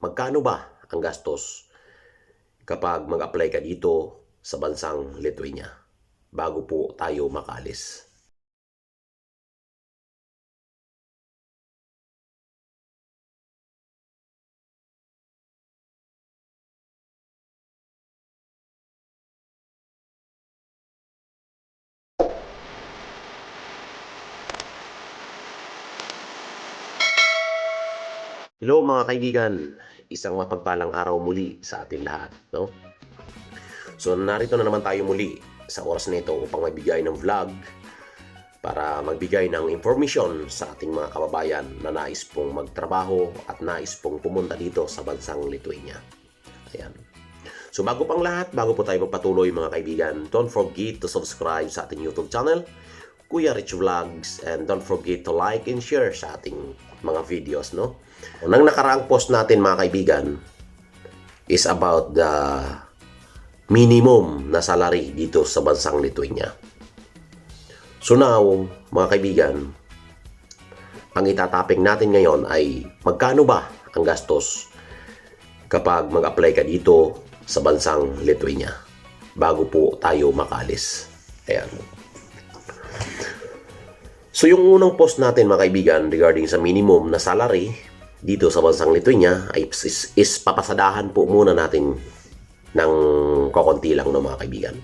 magkano ba ang gastos kapag mag-apply ka dito sa bansang Lithuania bago po tayo makalis. Hello mga kaibigan, isang mapagpalang araw muli sa ating lahat, no? So narito na naman tayo muli sa oras na ito upang magbigay ng vlog para magbigay ng information sa ating mga kababayan na nais pong magtrabaho at nais pong pumunta dito sa bansang Lithuania. Ayan. So bago pang lahat, bago po tayo magpatuloy mga kaibigan, don't forget to subscribe sa ating YouTube channel, Kuya Rich Vlogs, and don't forget to like and share sa ating mga videos, no? Nang nakaraang post natin mga kaibigan is about the minimum na salary dito sa bansang Lithuania. So now, mga kaibigan, ang itataping natin ngayon ay magkano ba ang gastos kapag mag-apply ka dito sa bansang Lithuania bago po tayo makalis. Ayan. So yung unang post natin mga kaibigan regarding sa minimum na salary dito sa bansang Lithuania ay is, is papasadahan po muna natin ng kokonti lang no mga kaibigan.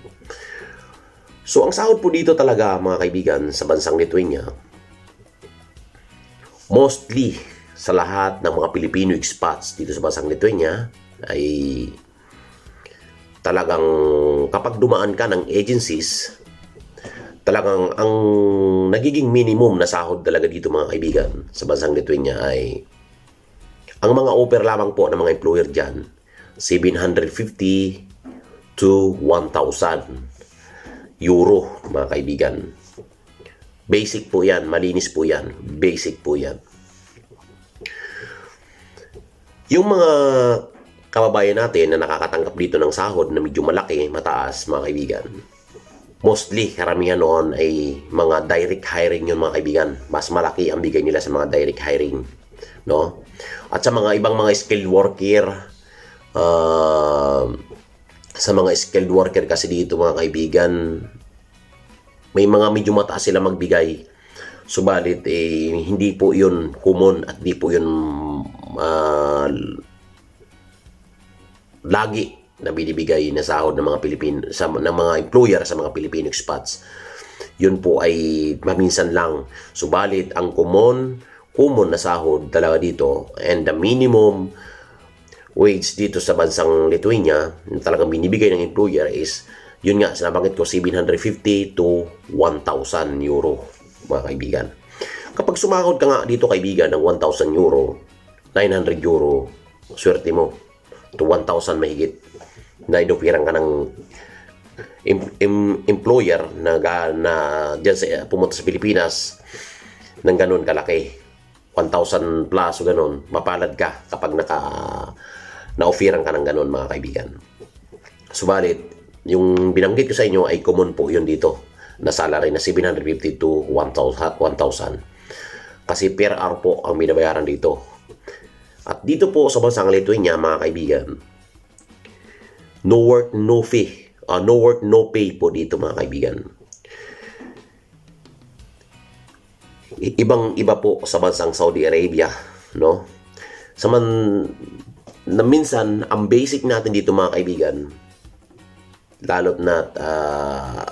So ang sahod po dito talaga mga kaibigan sa bansang Lithuania mostly sa lahat ng mga Pilipino expats dito sa bansang Lithuania ay talagang kapag dumaan ka ng agencies talagang ang nagiging minimum na sahod talaga dito mga kaibigan sa bansang Lithuania ay ang mga offer lamang po ng mga employer dyan 750 to 1,000 euro mga kaibigan. Basic po yan malinis po yan basic po yan. Yung mga kababayan natin na nakakatanggap dito ng sahod na medyo malaki, mataas mga kaibigan mostly karamihan noon ay mga direct hiring yun mga kaibigan. Mas malaki ang bigay nila sa mga direct hiring. No? At sa mga ibang mga skilled worker, uh, sa mga skilled worker kasi dito mga kaibigan, may mga medyo mataas sila magbigay. Subalit, eh, hindi po yun common at hindi po yun uh, lagi na binibigay na sahod ng mga Pilipino sa ng mga employer sa mga Filipino expats. Yun po ay maminsan lang. Subalit ang common common na sahod talaga dito and the minimum wage dito sa bansang Lithuania na talagang binibigay ng employer is yun nga, sinabanggit ko 750 to 1,000 euro mga kaibigan. Kapag sumahod ka nga dito kaibigan ng 1,000 euro, 900 euro, swerte mo to 1,000 mahigit na inupiran ka ng em, em, employer na, na dyan sa, pumunta sa Pilipinas ng ganun kalaki. 1,000 plus o ganun mapalad ka kapag naka na-offeran ka ng ganun mga kaibigan. Subalit yung binanggit ko sa inyo ay common po yun dito na salary na 750 to 1,000 1,000 kasi per hour po ang binabayaran dito. At dito po sa bansang Lithuania mga kaibigan no work, no fee. Uh, no work, no pay po dito mga kaibigan. Ibang iba po sa bansang Saudi Arabia, no? Sa man na minsan ang basic natin dito mga kaibigan lalo't na uh,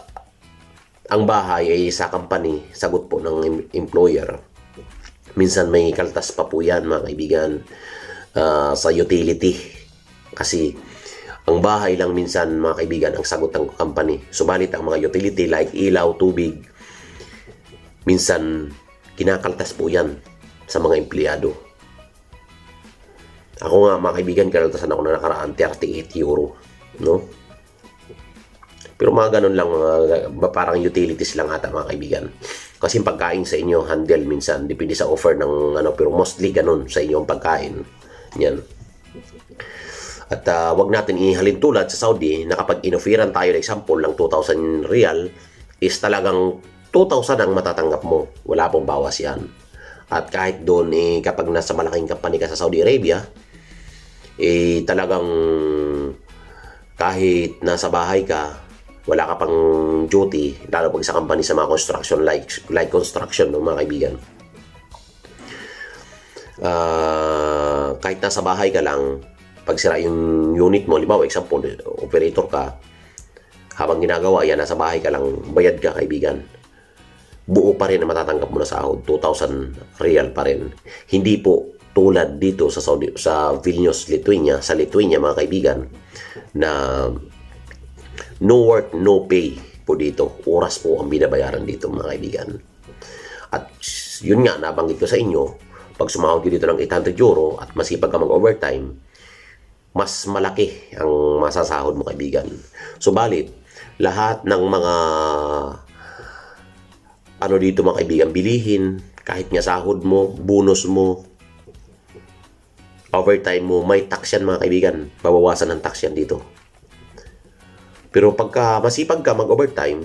ang bahay ay sa company, sagot po ng employer. Minsan may kaltas pa po yan mga kaibigan uh, sa utility. Kasi ang bahay lang minsan, mga kaibigan, ang sagot ng company. Subalit ang mga utility like ilaw, tubig, minsan kinakaltas po yan sa mga empleyado. Ako nga, mga kaibigan, kinaltasan ako na nakaraan 38 euro. No? Pero mga ganun lang, mga, parang utilities lang ata mga kaibigan. Kasi pagkain sa inyo, handle minsan, depende sa offer ng ano, pero mostly ganun sa inyong pagkain. Yan. At uh, wag natin ihalin tulad sa Saudi na kapag inoferan tayo ng example ng 2,000 real is talagang 2,000 ang matatanggap mo. Wala pong bawas yan. At kahit doon eh, kapag nasa malaking company ka sa Saudi Arabia, eh talagang kahit nasa bahay ka, wala ka pang duty, lalo pag sa company sa mga construction, like, like construction, no, mga kaibigan. Ah, kahit nasa bahay ka lang, pag sira yung unit mo, libaw, example, operator ka, habang ginagawa yan, nasa bahay ka lang, bayad ka, kaibigan. Buo pa rin na matatanggap mo na sahod, 2,000 real pa rin. Hindi po tulad dito sa Saudi, sa Vilnius, Lithuania, sa Lithuania, mga kaibigan, na no work, no pay po dito. Oras po ang binabayaran dito, mga kaibigan. At yun nga, nabanggit ko sa inyo, pag sumahod dito ng 800 euro at masipag ka mag-overtime, mas malaki ang masasahod mo, kaibigan. Subalit, lahat ng mga ano dito mga kaibigan, bilihin, kahit nga sahod mo, bonus mo, overtime mo, may tax yan mga kaibigan. Babawasan ng tax yan dito. Pero pagka masipag ka mag-overtime,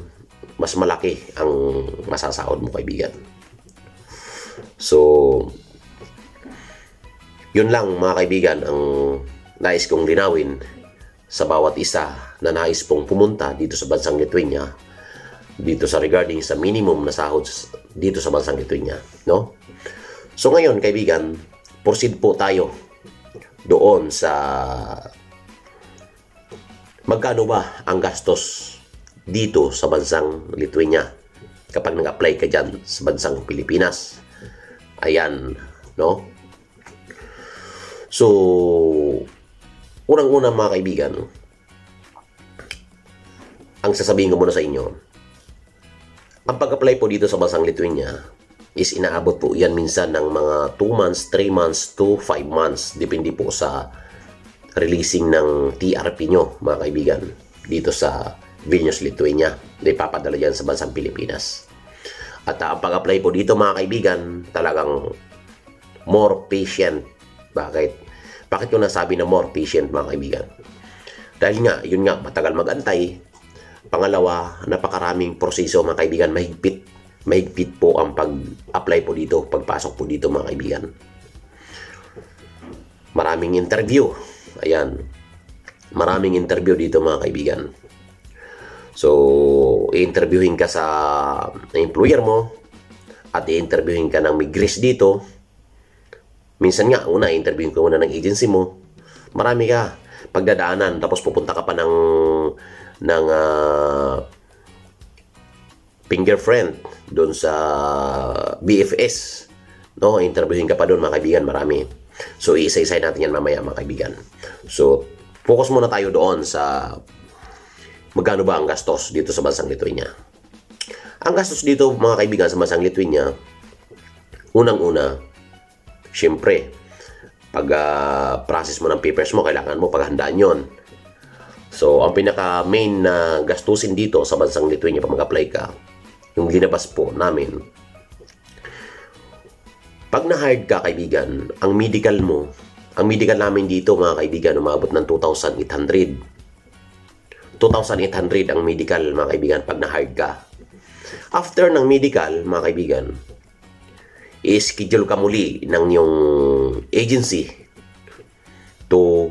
mas malaki ang masasahod mo kaibigan. So, yun lang mga kaibigan ang nais kong linawin sa bawat isa na nais pong pumunta dito sa bansang Lithuania dito sa regarding sa minimum na sahod dito sa bansang Lithuania, no? So ngayon, kaibigan, proceed po tayo doon sa magkano ba ang gastos dito sa bansang Lithuania kapag nag-apply ka dyan sa bansang Pilipinas. Ayan, no? So, unang-una mga kaibigan, ang sasabihin ko muna sa inyo, ang pag-apply po dito sa bansang Lithuania is inaabot po yan minsan ng mga 2 months, 3 months to 5 months. Depende po sa releasing ng TRP nyo, mga kaibigan, dito sa Vilnius, Lithuania. Na ipapadala yan sa bansang Pilipinas. At ah, ang pag-apply po dito, mga kaibigan, talagang more patient. Bakit? Bakit ko nasabi na more patient, mga kaibigan? Dahil nga, yun nga, matagal magantay. Pangalawa, napakaraming proseso mga kaibigan, mahigpit. Mahigpit po ang pag-apply po dito, pagpasok po dito mga kaibigan. Maraming interview. Ayan. Maraming interview dito mga kaibigan. So, i-interviewin ka sa employer mo at i-interviewin ka ng migris dito. Minsan nga, una, i-interviewin ka muna ng agency mo. Marami ka pagdadaanan tapos pupunta ka pa ng ng ah, fingerprint doon sa BFS. No, interviewin ka pa doon mga kaibigan, marami. So, iisa-isay natin yan mamaya mga kaibigan. So, focus muna tayo doon sa magkano ba ang gastos dito sa bansang Lithuania. Ang gastos dito mga kaibigan sa bansang Lithuania, unang-una, syempre, pag ah, process mo ng papers mo, kailangan mo paghandaan yon. So, ang pinaka main na gastusin dito sa bansang Lithuania pag mag-apply ka, yung linabas po namin, pag na-hired ka, kaibigan, ang medical mo, ang medical namin dito, mga kaibigan, umabot ng 2,800. 2,800 ang medical, mga kaibigan, pag na-hired ka. After ng medical, mga kaibigan, i-schedule ka muli ng yung agency to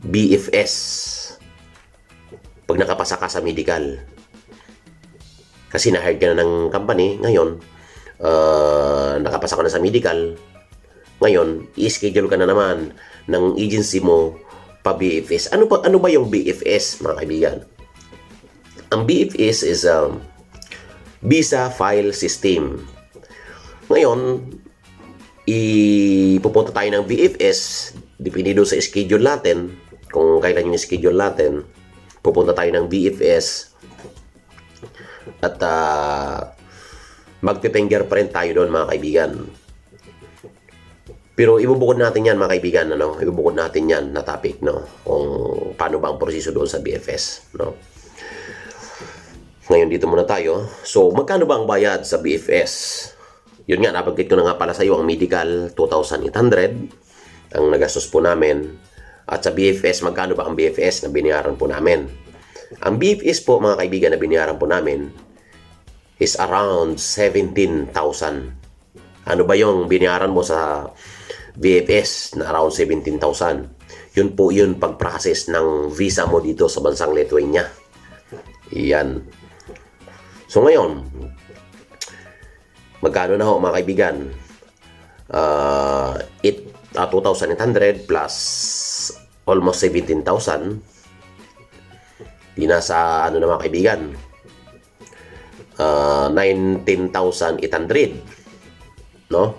BFS pag nakapasa ka sa medical. Kasi na-hired ka na ng company, ngayon, uh, nakapasa ka na sa medical, ngayon, i-schedule ka na naman ng agency mo pa BFS. Ano pa ano ba yung BFS, mga kaibigan? Ang BFS is um, Visa File System. Ngayon, ipupunta tayo ng BFS, depende doon sa schedule natin, kung kailan yung schedule natin, pupunta tayo ng BFS at uh, magpe-fingerprint tayo doon mga kaibigan. Pero ibubukod natin yan mga kaibigan, ano? Ibubukod natin yan na topic, no? Kung paano ba ang proseso doon sa BFS, no? Ngayon dito muna tayo. So, magkano ba ang bayad sa BFS? Yun nga, nabanggit ko na nga pala sa iyo ang medical 2,800 ang nagastos po namin. At sa BFS, magkano ba ang BFS na binayaran po namin? Ang BFS po mga kaibigan na binayaran po namin is around 17,000. Ano ba yung binayaran mo sa VFS na around 17,000. Yun po yun pag-process ng visa mo dito sa bansang Lithuania. Yan. So ngayon, magkano na ho mga kaibigan? Uh, it, uh, 2,800 plus almost 17,000. Di nasa ano na mga kaibigan? Uh, 19,800. No?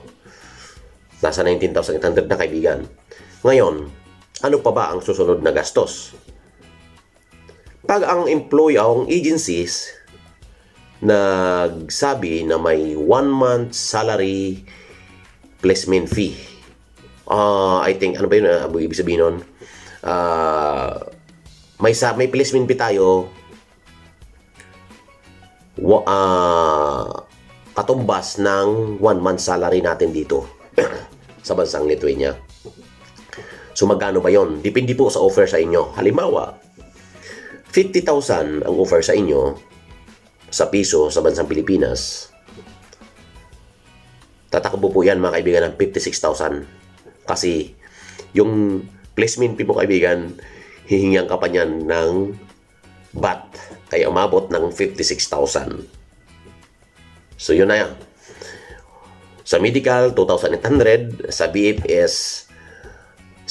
Nasa 19,800 na kaibigan. Ngayon, ano pa ba ang susunod na gastos? Pag ang employee ang agencies nagsabi na may one month salary placement fee. Ah, I think ano ba yun? Uh, ibig sabihin nun? Ah, may sa may placement fee tayo ah, katumbas ng one month salary natin dito sa bansang Lithuania. So magkano ba yon? Depende po sa offer sa inyo. Halimbawa, 50,000 ang offer sa inyo sa piso sa bansang Pilipinas. Tatakbo po yan mga kaibigan ng 56,000. Kasi yung placement fee po kaibigan, hihingihan ka pa niyan ng VAT. Kaya umabot ng 56,000. So yun na yan. Sa medical, 2,800. Sa BFS,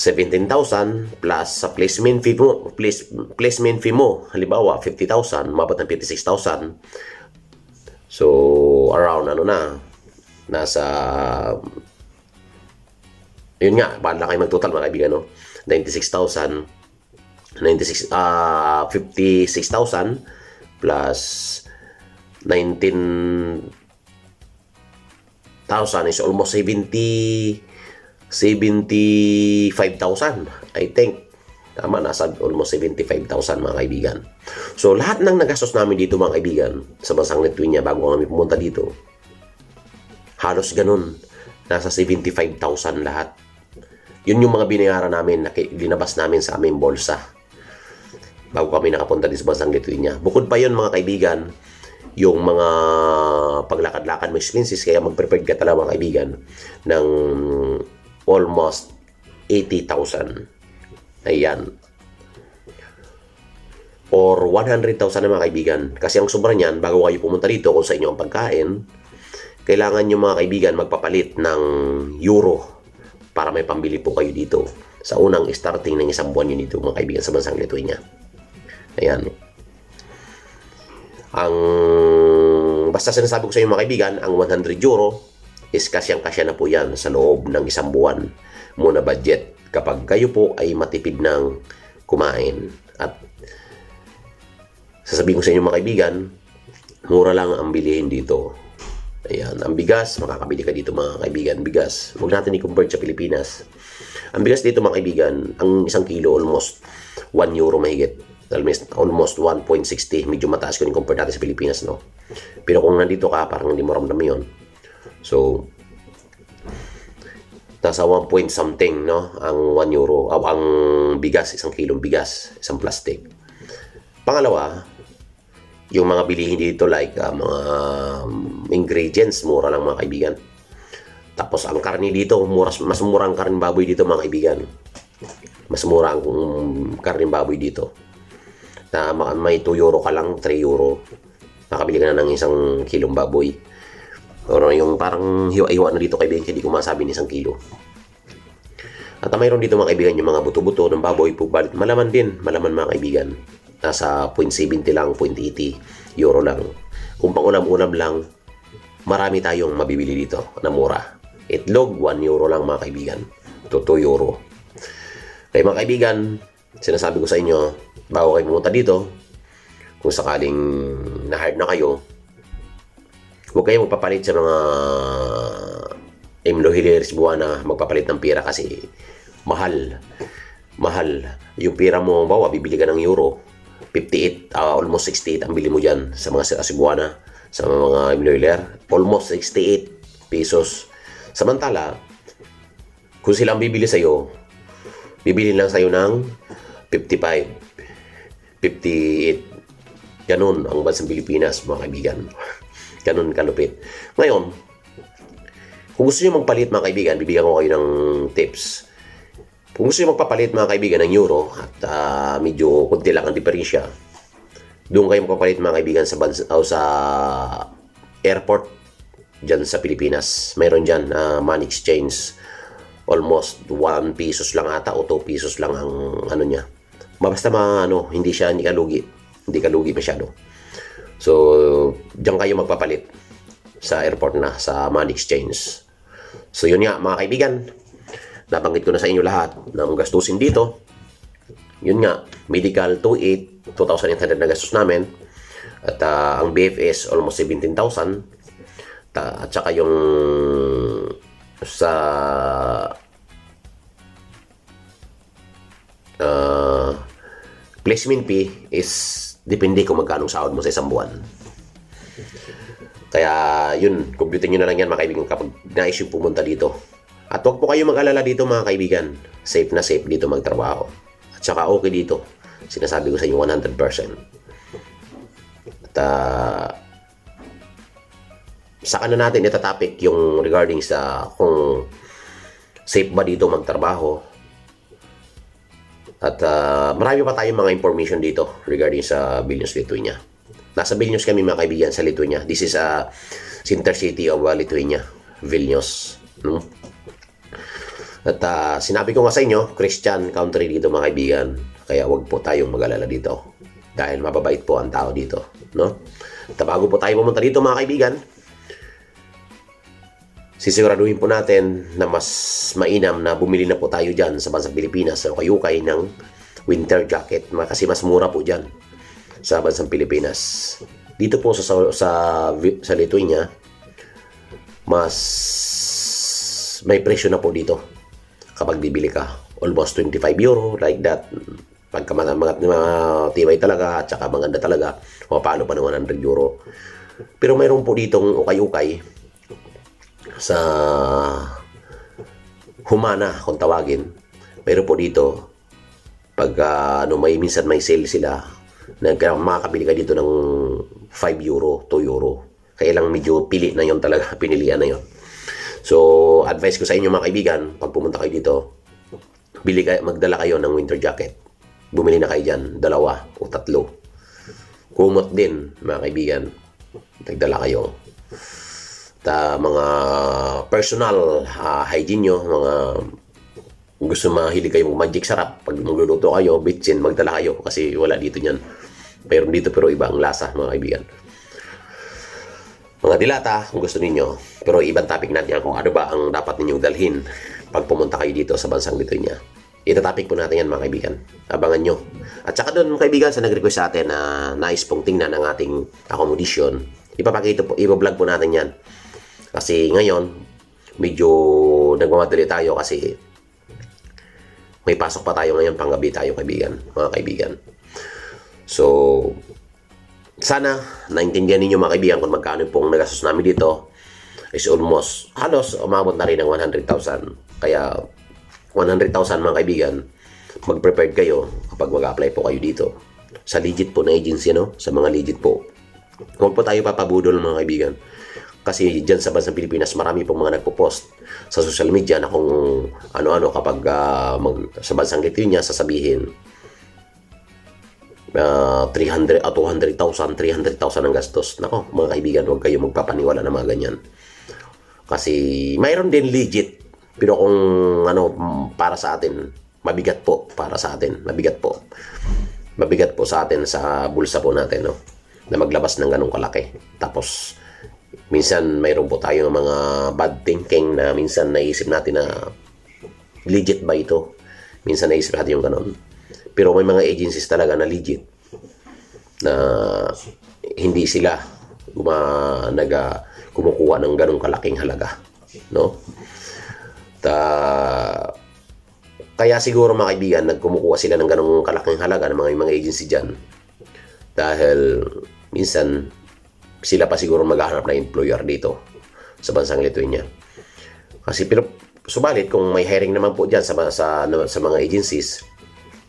17,000 plus sa placement fee mo, place, placement fee mo, halimbawa 50,000, mabot ng 56,000. So, around ano na, nasa, yun nga, bahala kayo mag-total mga kaibigan, no? 96,000, 96, ah, 56,000 plus 19,000 is almost 70, 75,000. I think, tama, nasa almost 75,000 mga kaibigan. So, lahat ng nagastos namin dito mga kaibigan, sa bansang Lithuania bago kami pumunta dito, halos ganun. Nasa 75,000 lahat. Yun yung mga binayaran namin, na linabas namin sa aming bolsa. Bago kami nakapunta dito sa bansang Lithuania. Bukod pa yun mga kaibigan, yung mga paglakad-lakad mo expenses, kaya mag-prepare ka talaga mga kaibigan ng almost 80,000. Ayan. Or 100,000 na mga kaibigan. Kasi ang sobra niyan, bago kayo pumunta dito kung sa inyo ang pagkain, kailangan nyo mga kaibigan magpapalit ng euro para may pambili po kayo dito sa unang starting ng isang buwan nyo dito mga kaibigan sa bansang Lithuania. Ayan. Ang basta sinasabi ko sa inyo mga kaibigan, ang 100 euro is kasyang-kasya na po yan sa loob ng isang buwan. Muna budget kapag kayo po ay matipid ng kumain. At sasabihin ko sa inyo mga kaibigan mura lang ang bilihin dito. Ayan, ang bigas makakabili ka dito mga kaibigan bigas, huwag natin i-convert sa Pilipinas. Ang bigas dito mga kaibigan ang isang kilo almost 1 euro mahigit. Almost, almost 1.60 medyo mataas ko yung compare natin sa Pilipinas no? Pero kung nandito ka parang hindi mo ramdam yun So, nasa 1 point something, no? Ang 1 euro, o ang bigas, isang kilong bigas, isang plastic. Pangalawa, yung mga bilihin dito like uh, mga um, ingredients, mura lang mga kaibigan. Tapos ang karni dito, mura, mas mura ang karni baboy dito mga kaibigan. Mas mura ang um, karni baboy dito. Na may 2 euro ka lang, 3 euro. Nakabili ka na ng isang kilong baboy. Or yung parang hiwa-hiwa na dito kaibigan, hindi ko masabi ni isang kilo. At mayroon dito mga kaibigan yung mga buto-buto ng baboy po balit malaman din, malaman mga kaibigan. Nasa 0.70 lang, 0.80 euro lang. Kung pang ulam-ulam lang, marami tayong mabibili dito na mura. Itlog, 1 euro lang mga kaibigan. To 2 euro. Kaya mga kaibigan, sinasabi ko sa inyo, bago kayo pumunta dito, kung sakaling na-hard na kayo, huwag kayong magpapalit sa mga Imlo Hileris Buwana magpapalit ng pera kasi mahal. Mahal. Yung pera mo, bawa, bibili ka ng euro. 58, uh, almost 68 ang bili mo dyan sa mga Cebuana, sa mga Imlo Hiler. Almost 68 pesos. Samantala, kung silang bibili sa'yo, bibili lang sa'yo ng 55, 58. Ganun ang bansang Pilipinas, mga kaibigan. Ganun kalupit. Ngayon, Kung gusto nyo magpalit mga kaibigan, bibigyan ko kayo ng tips. Kung gusto nyo magpapalit mga kaibigan ng euro at ah, medyo kunti lang ang diferensya, doon kayo magpapalit mga kaibigan sa, bansa, o sa airport dyan sa Pilipinas. Mayroon dyan na money exchange. Almost 1 pesos lang ata o 2 pesos lang ang ano niya. Basta ma, ano, hindi siya, hindi ka lugi. Hindi ka lugi masyado. So, diyan kayo magpapalit sa airport na, sa money exchange. So, yun nga, mga kaibigan. Nabanggit ko na sa inyo lahat ng gastusin dito. Yun nga, medical 2.8, 2,800 na gastos namin. At ah, ang BFS, almost 17,000. Ta- at saka yung sa uh, placement fee is depende kung magkano sahod mo sa isang buwan. Kaya yun, compute nyo na lang yan mga kaibigan kapag nais yung pumunta dito. At huwag po kayo mag-alala dito mga kaibigan. Safe na safe dito magtrabaho. At saka okay dito. Sinasabi ko sa inyo 100%. At ah, saka na natin itatopic yung regarding sa kung safe ba dito magtrabaho. At ah, marami pa tayong mga information dito regarding sa Vilnius, Lithuania. Nasa Vilnius kami mga kaibigan sa Lithuania. This is a center city of uh, Lithuania, Vilnius. No? At ah, sinabi ko nga sa inyo, Christian country dito mga kaibigan. Kaya wag po tayong mag-alala dito. Dahil mababait po ang tao dito. No? At bago po tayo pumunta dito mga kaibigan, sisiguraduhin po natin na mas mainam na bumili na po tayo dyan sa bansang Pilipinas sa kayukay ng winter jacket kasi mas mura po dyan sa bansang Pilipinas. Dito po sa sa, sa Lithuania, mas may presyo na po dito kapag bibili ka. Almost 25 euro, like that. Pagka mga, mga, mga tibay talaga at saka maganda talaga, mapalo pa ng 100 euro. Pero mayroon po ditong ukay-ukay sa humana kung tawagin. Pero po dito, pag ah, ano, may minsan may sale sila, na makakabili ka dito ng 5 euro, 2 euro. Kaya lang medyo pili na yon talaga, pinilian na yon. So, advice ko sa inyo mga kaibigan, pag pumunta kayo dito, bili kayo, magdala kayo ng winter jacket. Bumili na kayo dyan, dalawa o tatlo. Kumot din, mga kaibigan. Nagdala kayo ta mga personal ah, hygiene nyo, mga gusto mahilig kayo magic sarap, pag magluluto kayo, bitchin, magdala kayo kasi wala dito niyan. Pero dito pero iba ang lasa, mga kaibigan. Mga dilata, kung gusto ninyo. Pero ibang topic natin yan kung ano ba ang dapat ninyong dalhin pag pumunta kayo dito sa bansang Lithuania. Ita-topic po natin yan mga kaibigan. Abangan nyo. At saka doon mga kaibigan sa nag-request sa atin na nais pong tingnan ang ating accommodation, ipapakita po, iba-vlog po natin yan. Kasi ngayon, medyo nagmamadali tayo kasi may pasok pa tayo ngayon panggabi tayo kaibigan, mga kaibigan. So, sana naintindihan ninyo mga kaibigan kung magkano pong nagastos namin dito is almost halos umabot na rin ng 100,000. Kaya 100,000 mga kaibigan, mag-prepared kayo kapag mag-apply po kayo dito. Sa legit po na agency, no? Sa mga legit po. Huwag po tayo papabudol mga kaibigan. Kasi dyan sa bansang Pilipinas, marami pong mga nagpo-post sa social media na kung ano-ano kapag ah, mag, sa bansang Lithuania sasabihin uh, 300 o 200,000, 300,000 ang gastos. Nako, mga kaibigan, huwag kayo magpapaniwala ng mga ganyan. Kasi mayroon din legit. Pero kung ano, para sa atin, mabigat po para sa atin. Mabigat po. Mabigat po sa atin sa bulsa po natin, no? Na maglabas ng ganong kalaki. Tapos, minsan mayroon po tayong mga bad thinking na minsan naisip natin na legit ba ito? Minsan naisip natin yung ganon. Pero may mga agencies talaga na legit na hindi sila guma, naga, kumukuha ng ganong kalaking halaga. No? Ta, kaya siguro mga kaibigan, nagkumukuha sila ng ganong kalaking halaga ng mga, mga agency dyan. Dahil minsan sila pa siguro maghahanap na employer dito sa bansang Lithuania. Kasi pero subalit kung may hiring naman po diyan sa sa sa mga agencies,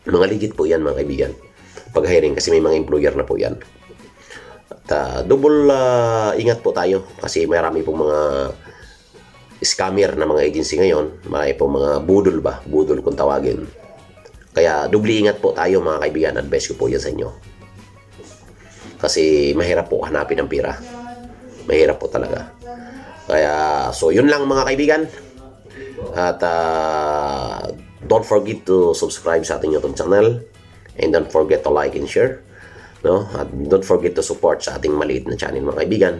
mga legit po 'yan mga kaibigan. Pag hiring kasi may mga employer na po 'yan. At ah, double ah, ingat po tayo kasi marami pong mga scammer na mga agency ngayon. Marami po mga budol ba? Budol kung tawagin. Kaya dubli ingat po tayo mga kaibigan. Advice ko po yan sa inyo. Kasi mahirap po hanapin ang pira. Mahirap po talaga. Kaya, so yun lang mga kaibigan. At ah, don't forget to subscribe sa ating YouTube channel. And don't forget to like and share. No? At don't forget to support sa ating maliit na channel mga kaibigan.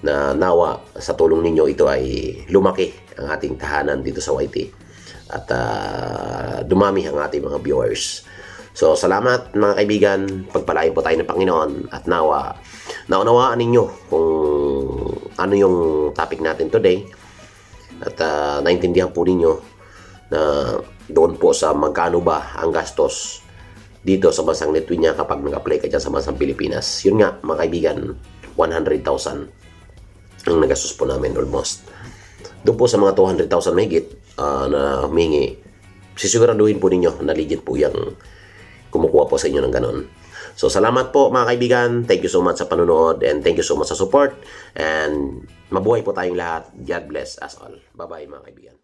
Na nawa sa tulong ninyo ito ay lumaki ang ating tahanan dito sa YT. At ah, dumami ang ating mga viewers. So, salamat mga kaibigan. Pagpalain po tayo ng Panginoon at nawa naunawaan ninyo kung ano yung topic natin today at ah, naintindihan po ninyo na doon po sa magkano ba ang gastos dito sa bansang Lithuania kapag nag-apply ka dyan sa bansang Pilipinas. Yun nga, mga kaibigan, 100,000 ang nagastos po namin almost. Doon po sa mga 200,000 mahigit ah, na humingi, sisiguraduhin po ninyo na legit po yung kumukuha po sa inyo ng ganon. So, salamat po mga kaibigan. Thank you so much sa panonood and thank you so much sa support. And mabuhay po tayong lahat. God bless us all. Bye-bye mga kaibigan.